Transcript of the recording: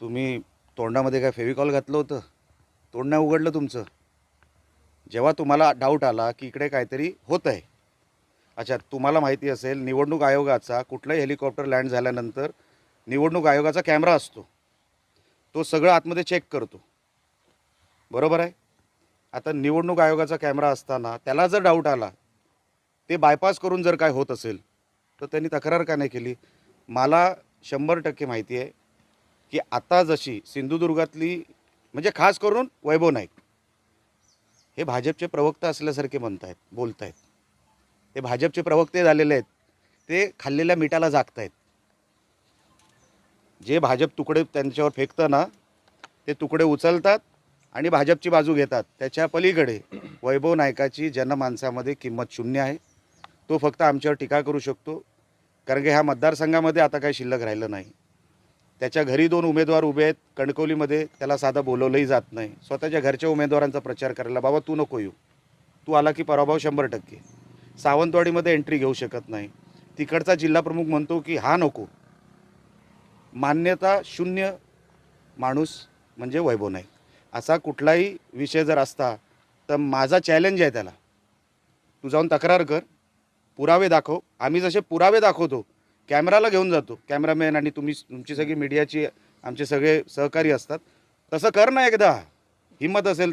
तुम्ही तोंडामध्ये काय फेविकॉल घातलं होतं? तोंड नाही उघडलं तुमचं? जेव्हा तुम्हाला डाऊट आला की इकडे काहीतरी होत आहे अच्छा तुम्हाला माहिती असेल निवडणूक आयोगाचा कुठलंही हेलिकॉप्टर लँड झाल्यानंतर निवडणूक आयोगाचा कॅमेरा असतो. तो सगळं आतमध्ये चेक करतो. बरोबर आहे? आता निवडणूक आयोगाचा कॅमेरा असताना त्याला जर डाऊट आला ते बायपास करून जर काय होत असेल तर त्यांनी तक्रार का नाही केली? मला शंभर टक्के माहिती आहे की आता जशी सिंधुदुर्गातली म्हणजे खास करून वैभव नाईक हे भाजपचे प्रवक्ता असल्यासारखे म्हणत आहेत बोलत आहेत ते भाजपचे प्रवक्ते झालेले आहेत. ते खाल्लेल्या मिठाला जागत आहेत जे भाजप तुकडे त्यांच्यावर फेकतं ना ते तुकडे उचलतात आणि भाजपची बाजू घेतात. त्याच्या पलीकडे वैभव नायकाची जनमानसामध्ये किंमत शून्य आहे. तो फक्त आमच्यावर टीका करू शकतो. कारण की ह्या मतदारसंघामध्ये आता काही शिल्लक राहिलं नाही. त्याच्या घरी दोन उमेदवार उभे आहेत. कणकवलीमध्ये त्याला साधं बोलवलंही जात नाही. स्वतःच्या घरच्या उमेदवारांचा प्रचार करायला बाबा तू नको येऊ. तू आला की पराभव शंभर टक्के. सावंतवाडीमध्ये एंट्री घेऊ शकत नाही. तिकडचा जिल्हाप्रमुख म्हणतो की हा नको. मान्यता शून्य माणूस म्हणजे वैभव नाईक असा कुठलाही विषय जर असता तर माझा चॅलेंज आहे त्याला. तू जाऊन तक्रार कर. पुरावे दाखव. आम्ही जसे पुरावे दाखवतो कॅमेराला घेऊन जातो. कॅमेरामॅन आणि तुम्ही तुमची सगळी मीडियाची आमचे सगळे सहकारी असतात. तसं कर ना एकदा. हिंमत असेल